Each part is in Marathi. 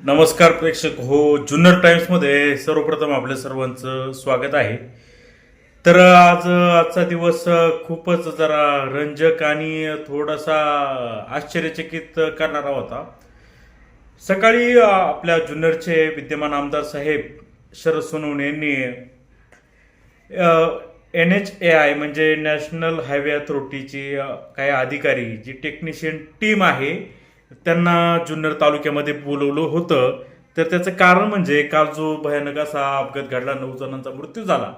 नमस्कार प्रेक्षक. हो जुन्नर टाइम्समध्ये सर्वप्रथम आपल्या सर्वांचं स्वागत आहे. तर आज आजचा दिवस खूपच जरा रंजक आणि थोडासा आश्चर्यचकित करणारा होता. सकाळी आपल्या जुन्नरचे विद्यमान आमदार साहेब शरद सोनवणे यांनी एन एच ए आय म्हणजे नॅशनल हायवे अथॉरिटीची काही अधिकारी जी टेक्निशियन टीम आहे त्यांना जुन्नर तालुक्यामध्ये बोलवलं होतं. तर त्याचं कारण म्हणजे काल जो भयानक असा अपघात घडला नऊ जणांचा मृत्यू झाला.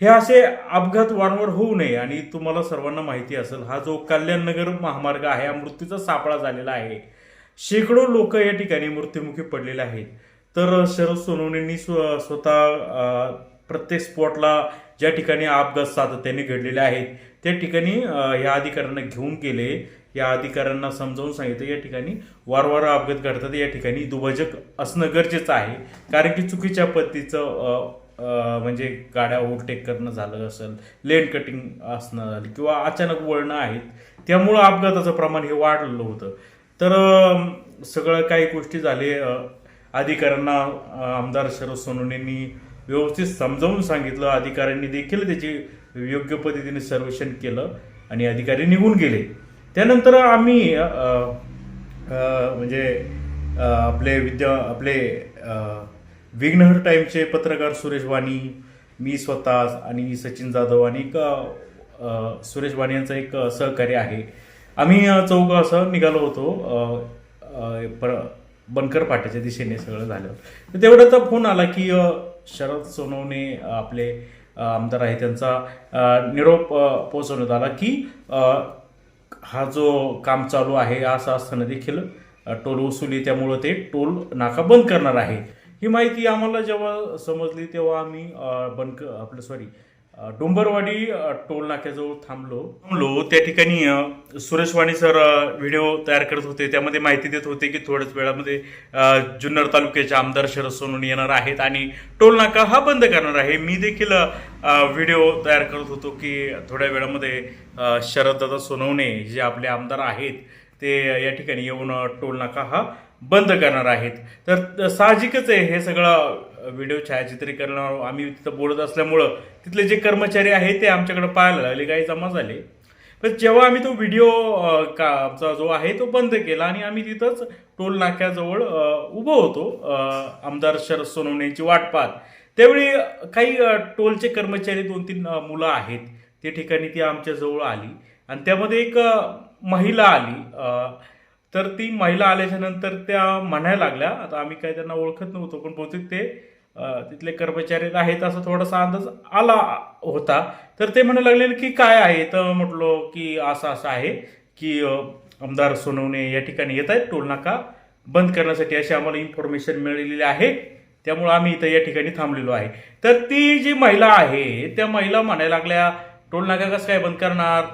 हे असे अपघात वारंवार होऊ नये आणि तुम्हाला सर्वांना माहिती असेल हा जो कल्याणनगर महामार्ग आहे हा मृत्यूचा सापळा झालेला आहे. शेकडो लोक या ठिकाणी मृत्युमुखी पडलेले आहेत. तर शरद सोनवणेंनी स्व- स्वतः प्रत्येक स्पॉटला ज्या ठिकाणी अपघात सातत्याने घडलेले आहेत त्या ठिकाणी या अधिकाऱ्यांना घेऊन गेले. या अधिकाऱ्यांना समजावून सांगितलं या ठिकाणी वारंवार अपघात घडतात या ठिकाणी दुभाजक असणं गरजेचं आहे. कारण की चुकीच्या पद्धतीचं म्हणजे गाड्या ओव्हरटेक करणं झालं असेल लेन कटिंग असणं झालं किंवा अचानक वळणं आहेत त्यामुळं अपघाताचं प्रमाण हे वाढलेलं होतं. तर सगळं काही गोष्टी झाले अधिकाऱ्यांना आमदार शरद सोनवणेंनी व्यवस्थित समजावून सांगितलं अधिकाऱ्यांनी देखील त्याची योग्य पद्धतीने सर्वेक्षण केलं आणि अधिकारी निघून गेले. त्यानंतर आम्ही म्हणजे आपले विद्या आपले विघ्नहर टाईमचे पत्रकार सुरेश वाणी मी स्वतः आणि सचिन जाधव आणि एक सुरेश वाणी यांचा एक सहकार्य आहे. आम्ही अ, चौघ असं निघालो होतो पर बनकर फाट्याच्या दिशेने सगळं झालं. तर तेवढ्याचा फोन आला की शरद सोनवणे आपले आमदार आहे त्यांचा निरोप अ, पोहोचवण्यात आला की हा जो काम चालू आहे असं असताना देखील टोल वसुली त्यामुळं ते टोल नाका बंद करणार आहे. ही माहिती आम्हाला जेव्हा समजली तेव्हा आम्ही बंद आपलं सॉरी डोंबरवाडी टोल नाक्याजवळ थांबलो. थांबलो. त्या ठिकाणी सुरेशवाणी सुरेश वाणी सर व्हिडिओ तयार करत होते. त्यामध्ये माहिती देत होते की थोड्याच वेळामध्ये जुन्नर तालुक्याचे आमदार शरद सोनवणी येणार आहेत आणि टोल नाका हा बंद करणार आहे. मी देखील व्हिडिओ तयार करत होतो की थोड्या वेळामध्ये शरददादा सोनवणे जे आपले आमदार आहेत ते या ठिकाणी येऊन टोल नाका हा बंद करणार आहेत. तर साहजिकच आहे हे सगळं व्हिडिओ छायाचित्रीकरण आम्ही तिथं बोलत असल्यामुळं तिथले जे कर्मचारी आहेत ते आमच्याकडे पाहायला लागले काही जमा झाले. पण जेव्हा आम्ही तो व्हिडिओ का आमचा जो आहे तो बंद केला आणि आम्ही तिथंच टोल नाक्याजवळ उभं होतो आमदार शरद सोनवणेची वाट पाहत. त्यावेळी काही टोलचे कर्मचारी दोन तीन मुलं आहेत त्या ठिकाणी ती आमच्याजवळ आली आणि त्यामध्ये एक महिला आली तर ती महिला आल्याच्यानंतर त्या म्हणायला लागल्या आता आम्ही काय त्यांना ओळखत नव्हतो पण बहुतेक ते तिथले कर्मचारी आहेत असा थोडासा अंदाज आला होता. तर ते म्हणायला लागले की काय आहे? तर म्हटलो की असं असं आहे की आमदार सोनवणे या ठिकाणी येत आहेत. टोल नाका बंद करण्यासाठी अशी आम्हाला इन्फॉर्मेशन मिळालेली आहे. त्यामुळे आम्ही इथं या ठिकाणी थांबलेलो आहे. तर ती जी महिला आहे त्या महिला म्हणायला लागल्या टोल नाका कसं काय बंद करणार?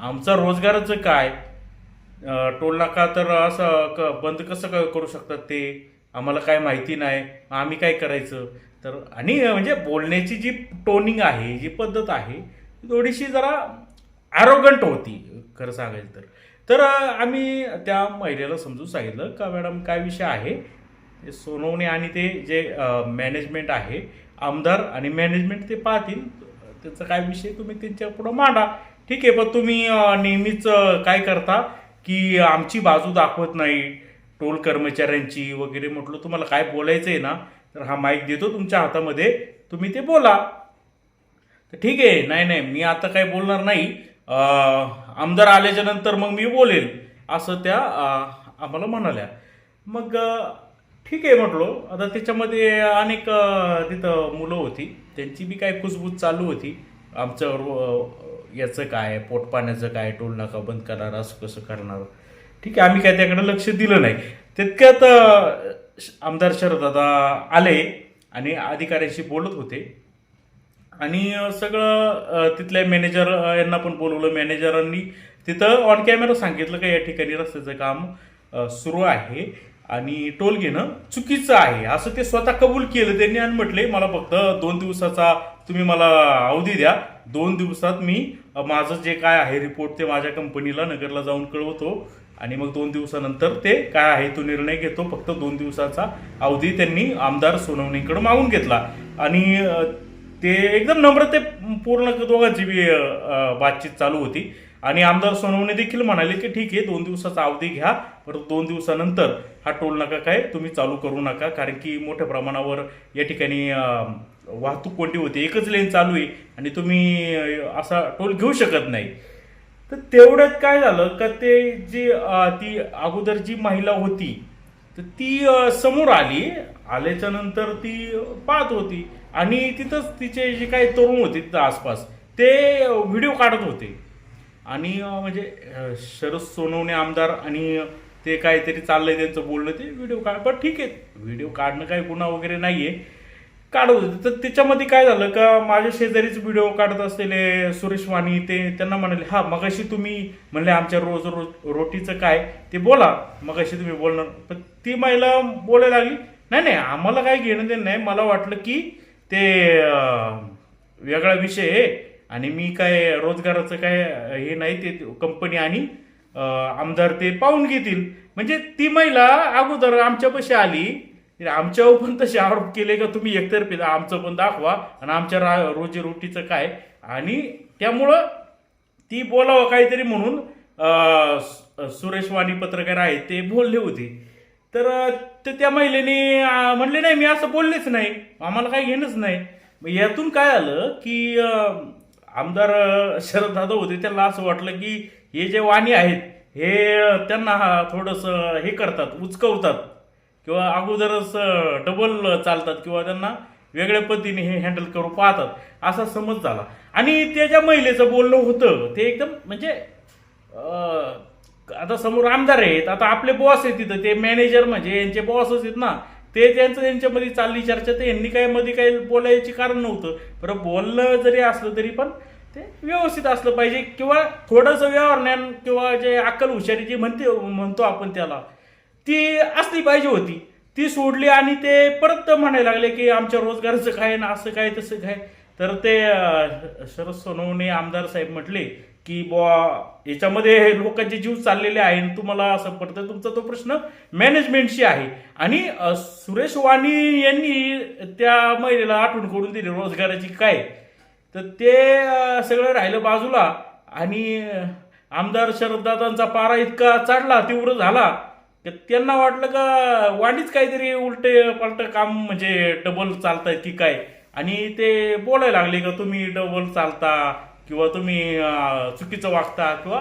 आमचा रोजगाराचं काय? टोलनाका टोल नाका तर असं क- बंद कसं काय करू शकतात ते? आम्हाला काय माहिती नाही आम्ही काय करायचं? तर आणि म्हणजे बोलण्याची जी टोनिंग आहे जी पद्धत आहे ती थोडीशी जरा ॲरोगंट होती खरं सांगायचं तर. तर आम्ही त्या महिलेला समजून सांगितलं का मॅडम काय विषय आहे? सोनवणे आणि ते जे मॅनेजमेंट आहे आमदार आणि मॅनेजमेंट ते पाहतील. त्याचा काय विषय तुम्ही त्यांच्या पुढं मांडा. ठीक आहे पण तुम्ही नेहमीच काय करता की आमची बाजू दाखवत नाही टोल कर्मचाऱ्यांची वगैरे म्हटलं तुम्हाला काय बोलायचं आहे ना तर हा माईक देतो तुमच्या हातामध्ये तुम्ही ते बोला. तर ठीक आहे नाही नाही मी आता काय बोलणार नाही. आमदार आल्याच्यानंतर मग मी बोलेल असं त्या आम्हाला म्हणाल्या. मग ठीक आहे म्हटलो. आता त्याच्यामध्ये अनेक तिथं मुलं होती त्यांची बी काय कुजबूज चालू होती. आमचं याचं काय पोटपाण्याचं काय टोल नाका बंद करणार असं कसं करणार. ठीक आहे आम्ही काय त्याकडे लक्ष दिलं नाही. तितक्यात आमदार शरददादा आले आणि अधिकाऱ्यांशी बोलत होते. आणि सगळं तिथल्या मॅनेजर यांना पण बोलवलं. मॅनेजरांनी तिथं ऑन कॅमेरा सांगितलं का या ठिकाणी रस्त्याचं काम सुरू आहे आणि टोल घेणं चुकीचं आहे. असं ते स्वतः कबूल केलं. त्यांनी आणि म्हटले मला फक्त दोन दिवसाचा तुम्ही मला अवधी द्या. दोन दिवसात मी माझं जे काय आहे रिपोर्ट ते माझ्या कंपनीला नगरला जाऊन कळवतो. आणि मग दोन दिवसानंतर ते काय आहे तो निर्णय घेतो. फक्त दोन दिवसाचा अवधी त्यांनी आमदार सोनवणेकडे मागून घेतला. आणि ते एकदम नम्रते पूर्ण दोघांची बी बातचीत चालू होती. आणि आमदार सोनवणे देखील म्हणाले की ठीक आहे दोन दिवसाचा अवधी घ्या. परंतु दोन दिवसानंतर हा टोल नका काय तुम्ही चालू करू नका. कारण की मोठ्या प्रमाणावर या ठिकाणी वाहतूक कोणती होती. एकच लेन चालू आहे. आणि तुम्ही असा टोल घेऊ शकत नाही. तर तेवढ्यात काय झालं का ते जी ती अगोदर जी महिला होती तर ती समोर आली. आल्याच्यानंतर ती पाहत होती. आणि तिथंच तिचे जे काही तरुण होते तिथं आसपास ते व्हिडिओ काढत होते. आणि म्हणजे शरद सोनवणे आमदार आणि ते काहीतरी चाललंय त्यांचं बोलणं ते व्हिडिओ काढ पण ठीक आहे. व्हिडिओ काढणं काही गुन्हा वगैरे नाहीये. काढत होते. तर त्याच्यामध्ये काय झालं का माझ्या शेजारीच व्हिडिओ काढत असलेले सुरेश वाणी ते त्यांना म्हणाले हा मगाशी तुम्ही म्हणले आमच्या रोज रोज रोटीचं काय? ते बोला मगाशी तुम्ही बोलणार. पण ती महिला बोलायला लागली नाही नाही आम्हाला काय घेणं देणं नाही. मला वाटलं की ते वेगळा विषय आहे आणि मी काय रोजगाराचं काय हे नाही ते कंपनी आणि आमदार ते पाहून घेतील. म्हणजे ती महिला अगोदर आमच्यापाशी आली आमच्यावर पण तसे आरोप केले का तुम्ही एकतर्फी आमचं पण दाखवा आणि आमच्या रा रोजी रोटीचं काय? आणि त्यामुळं ती बोलावं काहीतरी म्हणून सुरेश वाणी पत्रकार आहेत ते बोलले होते. तर ते त्या महिलेने म्हणले नाही मी असं बोललेच नाही. आम्हाला काही घेणंच नाही. मग यातून काय आलं की आमदार शरद दादा होते त्यांना असं वाटलं की हे जे वाणी आहेत हे त्यांना थोडंसं हे करतात उचकवतात. किंवा अगोदरच डबल चालतात किंवा त्यांना वेगळ्या पद्धतीने हे हँडल करू पाहतात. असा समज झाला. आणि त्याच्या महिलेचं बोलणं होतं ते एकदम म्हणजे आता समोर आमदार आहेत आता आपले बॉस आहेत तिथं ते मॅनेजर म्हणजे यांचे बॉसच आहेत ना ते त्यांचं त्यांच्यामध्ये चालली चर्चा तर यांनी काय मध्ये काही बोलायची कारण नव्हतं. बरं बोलणं जरी असलं तरी पण ते व्यवस्थित असलं पाहिजे किंवा थोडंसं व्यवहार ज्ञान किंवा जे अक्कल हुशारी जी म्हणते म्हणतो आपण त्याला ती असली पाहिजे होती. ती सोडली आणि ते परत म्हणायला लागले की आमच्या रोजगाराचं काय ना असं काय तसं काय. तर ते शरद सोनवणे आमदार साहेब म्हटले की बुवा याच्यामध्ये लोकांचे जीव चाललेले आहे आणि तुम्हाला असं पडतं. तुमचा तो प्रश्न मॅनेजमेंटशी आहे. आणि सुरेश वाणी यांनी त्या महिलेला आठवण करून दिली रोजगाराची काय? तर ते सगळं राहिलं बाजूला आणि आमदार शरददादांचा पारा इतका चढला तीव्र झाला त्यांना वाटलं का वाणीच काहीतरी उलटे पलट काम म्हणजे डबल चालताय की काय? आणि ते बोलायला लागले का तुम्ही डबल चालता किंवा तुम्ही चुकीचं वागता किंवा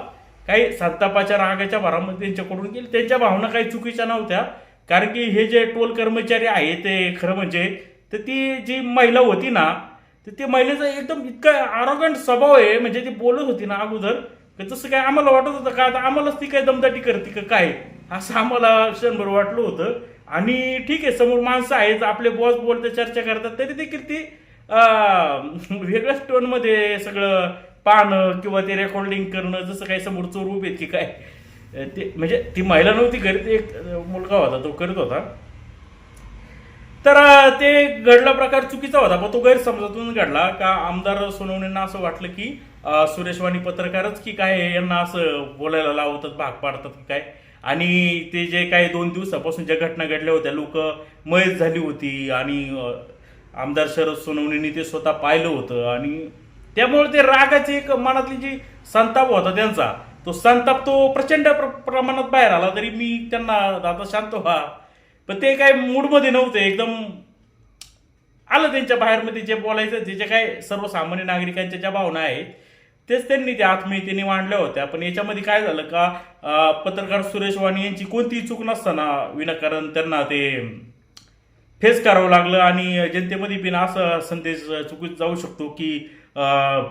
काही संतापाच्या रागाच्या भरामध्ये त्यांच्याकडून गेले. त्यांच्या भावना काही चुकीच्या नव्हत्या. कारण की हे जे टोल कर्मचारी आहे ते खरं म्हणजे तर ती जी महिला होती ना तर ते महिलेचा एकदम इतका आरोगंट स्वभाव आहे. म्हणजे ती बोलत होती ना अगोदर की तसं काय आम्हाला वाटत होतं का? आता आम्हालाच ती काय दमदाटी करते का काय? असं आम्हाला क्षणभर वाटलं होतं. आणि ठीक आहे समोर माणसं आहेत आपले बॉस बोलते चर्चा करतात तरी देखील ती वेगळ्याच टोनमध्ये सगळं पाहणं किंवा ते रेकॉर्डिंग करणं जसं काही समोर चोर उभे आहेत की काय ते म्हणजे ती महिला नव्हती घरी ते एक मुलगा होता तो करत होता. तर ते घडला प्रकार चुकीचा होता पण तो गैरसमजातून घडला. का आमदार सोनवणेंना असं वाटलं की सुरेशवाणी पत्रकारच की काय यांना असं बोलायला लावतात भाग पाडतात की काय? आणि ते जे काही दोन दिवसापासून ज्या घटना घडल्या होत्या लोक मयत झाली होती आणि आमदार शरद सोनवणींनी ते स्वतः पाहिलं होतं आणि त्यामुळे ते रागाची एक मनातली जी संताप होता त्यांचा तो संताप तो प्रचंड प्र- प्रमाणात बाहेर आला तरी मी त्यांना दादा शांत व्हा. पण ते काय मूडमध्ये नव्हते एकदम आलं त्यांच्या बाहेरमध्ये जे बोलायचं जे जे काय सर्वसामान्य नागरिकांच्या ज्या भावना आहेत तेच त्यांनी त्या आत्मीयतेने मांडल्या होत्या. पण याच्यामध्ये काय झालं का पत्रकार सुरेश वाणी यांची कोणतीही चूक नसताना विनाकारण त्यांना ते फेस करावं लागलं आणि जनतेमध्ये पण असा संदेश चुकीत जाऊ शकतो की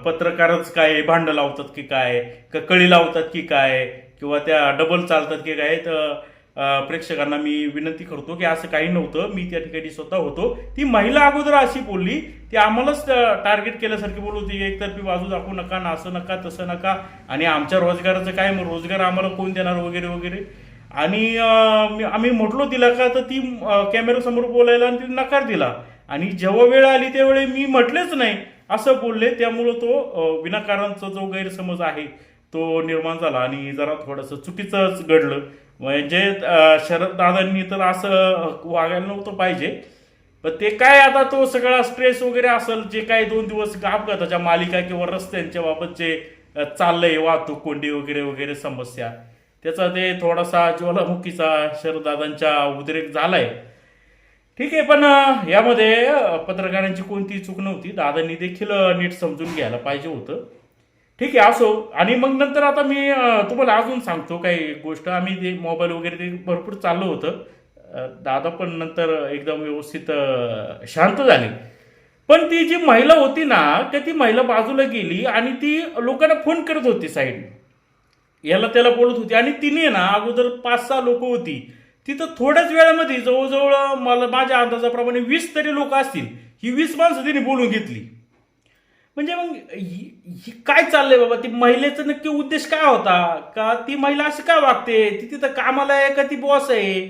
पत्रकारच काय भांड लावतात की काय का कळी लावतात की काय किंवा त्या डबल चालतात की काय तर प्रेक्षकांना मी विनंती करतो की असं काही नव्हतं मी त्या ठिकाणी स्वतः होतो. ती महिला अगोदर अशी बोलली ती आम्हालाच टार्गेट केल्यासारखी बोलत होती एकतर्फी बाजू दाखवू नका ना असं नका तसं नका. आणि आमच्या रोजगाराचं काय मग रोजगार आम्हाला कोण देणार वगैरे वगैरे? आणि आम्ही म्हटलो तिला का? तर ती कॅमेऱ्यासमोर बोलायला आणि तिने नकार दिला. आणि जेव्हा वेळ आली त्यावेळी मी म्हटलेच नाही असं बोलले. त्यामुळं तो विनाकारांचा विनाकारणचा जो गैरसमज आहे तो निर्माण झाला. आणि जरा थोडंसं चुकीचंच घडलं. म्हणजे शरददादांनी शरद दादांनी तर असं वागायला नव्हतं पाहिजे. पण ते काय आता तो सगळा स्ट्रेस वगैरे असेल जे काही दोन दिवस अपघाताच्या मालिका किंवा रस्त्यांच्या बाबत जे चाललंय वाहतूक कोंडी वगैरे वगैरे समस्या त्याचा ते थोडासा ज्वालामुखीचा शरददादांच्या उद्रेक झालाय. ठीक आहे पण यामध्ये पत्रकारांची कोणती चूक नव्हती. दादांनी देखील नीट समजून घ्यायला पाहिजे होतं. ठीक आहे असो. आणि मग नंतर आता मी तुम्हाला अजून सांगतो काही गोष्ट. आम्ही ते मोबाईल वगैरे ते भरपूर चाललं होतं. दादा पण नंतर एकदम व्यवस्थित शांत झाले. पण ती जी महिला होती ना तर ती महिला बाजूला गेली आणि ती लोकांना फोन करत होती साईडने याला त्याला बोलत होती. आणि तिने ना अगोदर पाच सहा लोक होती. तिथं थोड्याच वेळामध्ये जवळजवळ मला माझ्या अंदाजाप्रमाणे वीस तरी लोक असतील. ही वीस माणसं तिने बोलून घेतली. म्हणजे मग काय चाललंय बाबा? ती महिलेचा नक्की उद्देश काय होता? का ती महिला अशी काय वागते? ती तिथं कामाला आहे का ती बॉस आहे?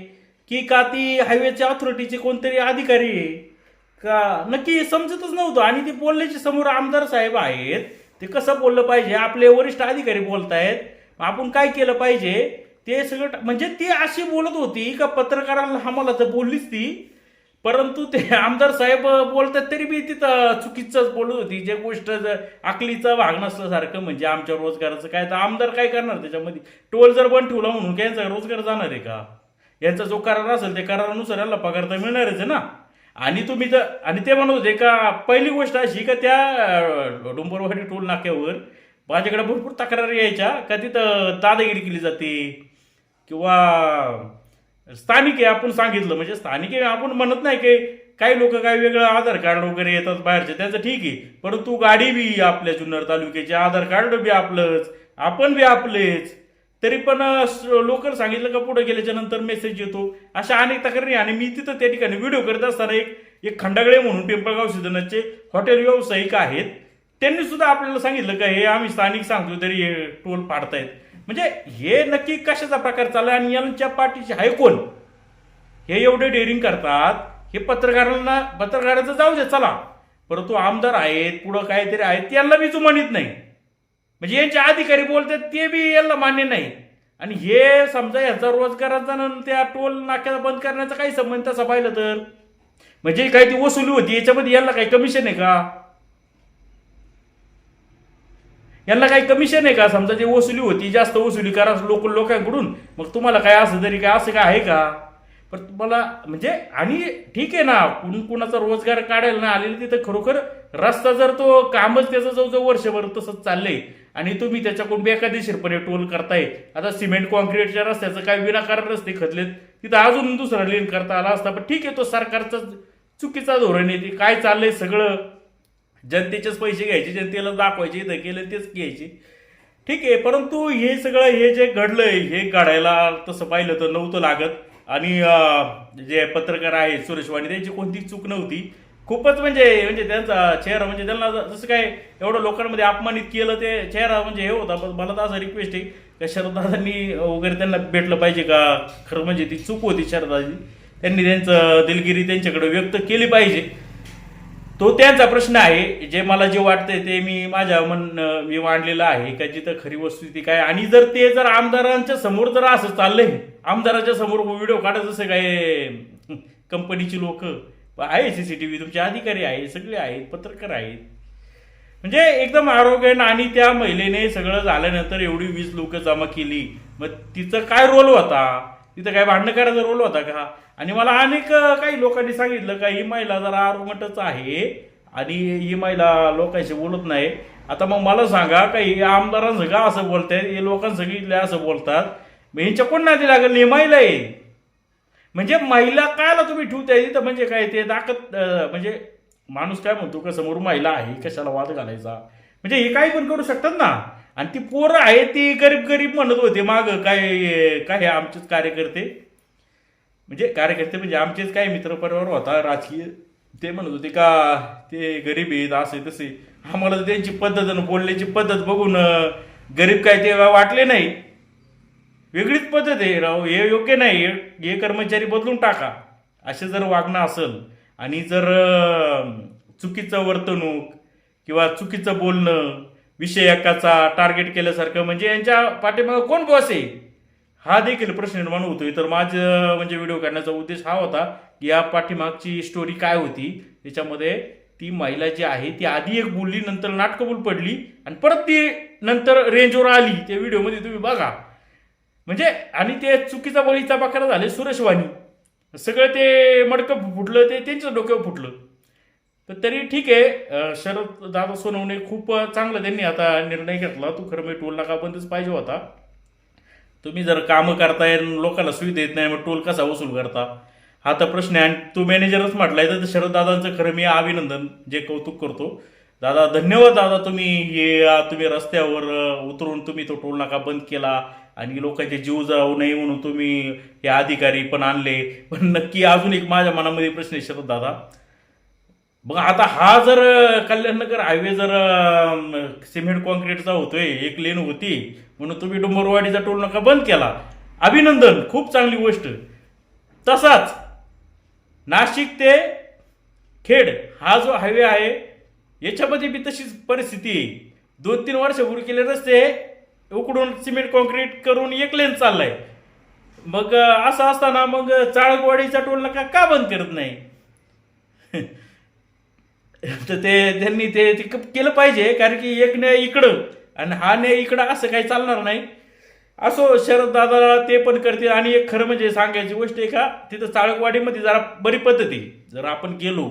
की का ती हायवेच्या ऑथॉरिटीचे कोणतरी अधिकारी आहे? का नक्की समजतच नव्हतं. आणि ते बोलल्याचे समोर आमदार साहेब आहेत. ते कसं बोललं पाहिजे? आपले वरिष्ठ अधिकारी बोलतायत. मग आपण काय केलं पाहिजे? ते सगळं म्हणजे ती अशी बोलत होती का पत्रकारांना आम्हाला तर बोललीच ती. परंतु ते आमदार साहेब बोलतात तरी बी तिथं चुकीचंच बोलत होती. जे गोष्ट ज- भाग नसल्यासारखं म्हणजे आमच्या रोजगाराचं काय? तर आमदार काय करणार त्याच्यामध्ये? टोल जर बंद ठेवला म्हणून काय यांचा रोजगार जाणार आहे का? यांचा जो करार असेल त्या करारानुसार यांना पगार तर मिळणारच आहे ना? आणि तुम्ही तर आणि ते म्हणत होते का पहिली गोष्ट अशी का त्या डोंबरवाडी टोल नाक्यावर माझ्याकडे भरपूर तक्रारी यायच्या का तिथं दादागिरी केली जाते? किंवा स्थानिक आहे आपण सांगितलं. म्हणजे स्थानिक आहे आपण म्हणत नाही की काही लोक काही वेगळं आधार कार्ड वगैरे येतात बाहेरचे त्याचं ठीक आहे. परंतु गाडी बी आपल्या जुन्नर तालुक्याचे आधार कार्ड बी आपलंच आपण बी आपलेच. तरी पण लोकल सांगितलं का पुढे गेल्याच्यानंतर मेसेज येतो. अशा अनेक तक्रारी आणि मी तिथं त्या ठिकाणी व्हिडिओ करत असताना एक एक खंडागळे म्हणून पिंपळगाव सिद्धनाथचे हॉटेल व्यावसायिक आहेत. त्यांनी सुद्धा आपल्याला सांगितलं का हे आम्ही स्थानिक सांगतो तरी हे टोल पाडतायत. म्हणजे हे नक्की कशाचा प्रकार चालला आणि यांच्या पाठीचे आहे कोण? हे एवढे डेअरिंग करतात हे पत्रकारांना पत्रकाराचं जाऊ दे चला. परंतु आमदार आहेत पुढं काहीतरी आहेत त्यांना बी जुमानीत नाही. म्हणजे यांचे अधिकारी बोलतात ते बी यांना मान्य नाही. आणि हे समजा याचा रोजगाराचा न त्या टोल नाक्याला बंद करण्याचा काही संबंध तसा पाहिलं तर? म्हणजे काही ती वसुली होती याच्यामध्ये यांना काही कमिशन आहे का? यांना काही कमिशन आहे का? समजा जे वसुली होती जास्त वसुली करा लोक लोकांकडून. मग तुम्हाला काय असं तरी काय असं काय आहे का? पण तुम्हाला म्हणजे आणि ठीक आहे ना कुण कुणाचा रोजगार काढायला ना आलेला तिथं खरोखर रस्ता जर तो कामच त्याचं जवळजवळ वर्षभर तसंच चाललंय. आणि तुम्ही त्याच्याकडून बेकायदेशीरपणे टोल करताय. आता सिमेंट कॉन्क्रीटच्या रस्त्याचं काय विनाकारण रस्ते खतलेत तिथं अजून दुसरा लेन करता आला असता. पण ठीक आहे तो सरकारचा चुकीचा धोरण आहे. ते काय चाललंय सगळं? जनतेचेच पैसे घ्यायचे जनतेला दाखवायचे इथं केलं तेच घ्यायचे. ठीक आहे परंतु हे सगळं हे जे घडलंय हे घडायला तसं पाहिलं तर नव्हतं लागत. आणि जे पत्रकार आहेत सुरेश वाणी त्यांची कोणती चूक नव्हती. खूपच म्हणजे म्हणजे त्यांचा चेहरा म्हणजे त्यांना जसं काय एवढं लोकांमध्ये अपमानित केलं ते चेहरा म्हणजे हे होता मला तर असं रिक्वेस्ट आहे का शरदादांनी वगैरे त्यांना भेटलं पाहिजे का? खरं म्हणजे ती चूक होती शरदाची त्यांनी त्यांचं दिलगिरी त्यांच्याकडे व्यक्त केली पाहिजे. तो त्यांचा प्रश्न आहे जे मला जे वाटतंय ते मी माझ्या मन मी मांडलेलं आहे का जिथं खरी वस्तुस्थिती काय? आणि जर ते जर आमदारांच्या समोर जर असं चाललंय आमदाराच्या समोर व्हिडिओ काढत जसं काय कंपनीची लोक आहे सी सी टी व्ही तुमचे अधिकारी आहे सगळे आहेत पत्रकार आहेत. म्हणजे एकदम आरोग्यानं आणि त्या महिलेने सगळं झाल्यानंतर एवढी वीस लोक जमा केली. मग तिचं काय रोल होता? तिथं काय भांडण करायचा रोल होता का? आणि मला अनेक काही लोकांनी सांगितलं का ही महिला जरा आरुमटच आहे आणि ही महिला लोकांशी बोलत नाही. आता मग मला सांगा काही आमदारांचं आमदारांसंग का असं आहेत हे लोकांसंग इथले असं बोलतात? मग ह्यांच्या कोण नादी लागेल? ही महिला आहे. म्हणजे महिला कायला तुम्ही ठेवताय? तिथं म्हणजे काय ते दाखत म्हणजे माणूस काय म्हणतो का समोर महिला आहे? कशाला वाद घालायचा? म्हणजे हे काही पण करू शकतात ना. आणि ती पोरं आहे ती गरीब गरीब म्हणत होते माग काय काय आमचेच कार्यकर्ते? म्हणजे कार्यकर्ते म्हणजे आमचेच काही मित्रपरिवार होता राजकीय. ते म्हणत होते का ते गरीब आहेत असे तसे. आम्हाला तर त्यांची पद्धत आणि बोलण्याची पद्धत बघून गरीब काय ते वाटले नाही. वेगळीच पद्धत आहे राव हे योग्य नाही हे- हे कर्मचारी बदलून टाका. असे जर वागणं असेल आणि जर चुकीचं वर्तणूक किंवा चुकीचं बोलणं विषय एकाचा टार्गेट केल्यासारखं म्हणजे यांच्या पाठीमागं कोण बॉस आहे? हा देखील प्रश्न निर्माण होतोय. तर माझं म्हणजे व्हिडिओ करण्याचा उद्देश हा होता की या पाठीमागची स्टोरी काय होती? त्याच्यामध्ये ती महिला जी आहे ती आधी एक बोलली नंतर नाटकबोल पडली आणि परत ती नंतर रेंजवर आली. त्या व्हिडिओमध्ये तुम्ही बघा. म्हणजे आणि ते चुकीचा बळीचा बकरा झाले सुरेश वाणी. सगळं ते मडकं फुटलं ते त्यांच्या डोक्यावर फुटलं. तर तरी ठीक आहे शरद दादा सोनवणे खूप चांगलं त्यांनी आता निर्णय घेतला. तू खरं म्हणजे टोल नाका बंदच पाहिजे होता. तुम्ही जर कामं करताय लोकांना सुविधा देत नाही मग टोल कसा वसूल करता? हा तर प्रश्न आहे. आणि तू मॅनेजरच म्हटलाय तर शरद दादांचं खरं मी अभिनंदन जे कौतुक करतो. दादा धन्यवाद दादा तुम्ही हे तुम्ही रस्त्यावर उतरून तुम्ही तो टोल नाका बंद केला आणि लोकांचे जीव जाऊ नये म्हणून तुम्ही हे अधिकारी पण आणले. पण नक्की अजून एक माझ्या मनामध्ये प्रश्न आहे शरद दादा. मग आता हा जर कल्याणनगर हायवे जर सिमेंट कॉन्क्रीटचा होतोय एक लेन होती म्हणून तुम्ही डोंबरवाडीचा टोल नाका बंद केला. अभिनंदन खूप चांगली गोष्ट. तसाच नाशिक ते खेड हा जो हायवे आहे याच्यामध्ये बी तशीच परिस्थिती आहे. दोन तीन वर्षापूर्वी केले रस्ते उकडून सिमेंट कॉन्क्रीट करून एक लेन चाललाय. मग असं असताना मग चाळकवाडीचा टोल नाका का बंद करत नाही? तर ते त्यांनी ते केलं पाहिजे कारण की एक न्याय इकडं आणि हा न्याय इकडं असं काही चालणार नाही. असो शरद दादा ते पण करतील आणि एक खरं म्हणजे सांगायची गोष्ट आहे का तिथं चाळकवाडीमध्ये जरा बरी पद्धती जर आपण गेलो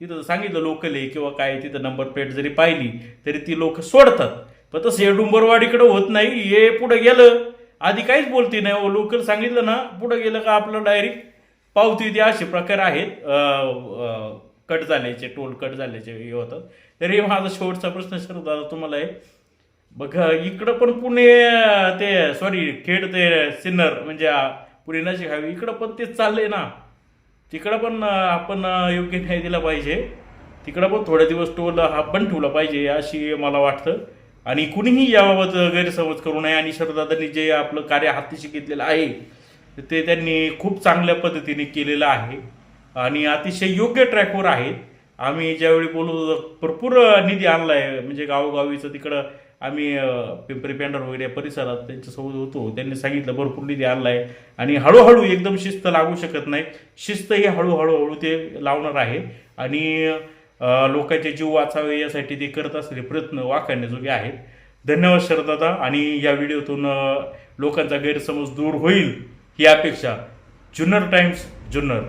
तिथं सांगितलं लोकल आहे किंवा काय तिथं नंबर प्लेट जरी पाहिली तरी ती लोक सोडतात. पण तसं हे डुंबरवाडीकडं होत नाही हे पुढं गेलं आधी काहीच बोलती नाही. लोकल सांगितलं ना पुढं गेलं का आपलं डायरेक्ट पावती द्या असे प्रकार आहेत. कट झाल्याचे टोल कट झाल्याचे हे होतात. तरी माझा शेवटचा प्रश्न सर दादा तुम्हाला आहे. बघा इकडं पण पुणे ते सॉरी खेड ते सिन्नर म्हणजे पुणे नाशिक हायवे इकडं पण तेच चाललंय ना. तिकडं पण आपण योग्य न्याय दिला पाहिजे. तिकडं पण थोडे दिवस टोल हा पण ठेवला पाहिजे अशी मला वाटतं. आणि कुणीही याबाबत गैरसमज करू नये. आणि शरदादांनी जे आपलं कार्य हातीशी घेतलेलं आहे ते त्यांनी खूप चांगल्या पद्धतीने केलेलं आहे. आणि अतिशय योग्य ट्रॅकवर आहेत. आम्ही ज्यावेळी बोलू भरपूर निधी आणला आहे म्हणजे गावोगावीचं तिकडं आम्ही पिंपरी पेंडर वगैरे परिसरात त्यांच्यासोबत होतो. त्यांनी सांगितलं भरपूर निधी आणला आहे आणि हळूहळू एकदम शिस्त लागू शकत नाही. शिस्त हे हळूहळू हळू ते लावणार आहे. आणि लोकांचे जीव वाचावे यासाठी ते करत असलेले प्रयत्न वाखाण्याजोगे आहेत. धन्यवाद शरदादा आणि या व्हिडिओतून लोकांचा गैरसमज दूर होईल ही अपेक्षा जुन्नर टाइम्स जुन्नर.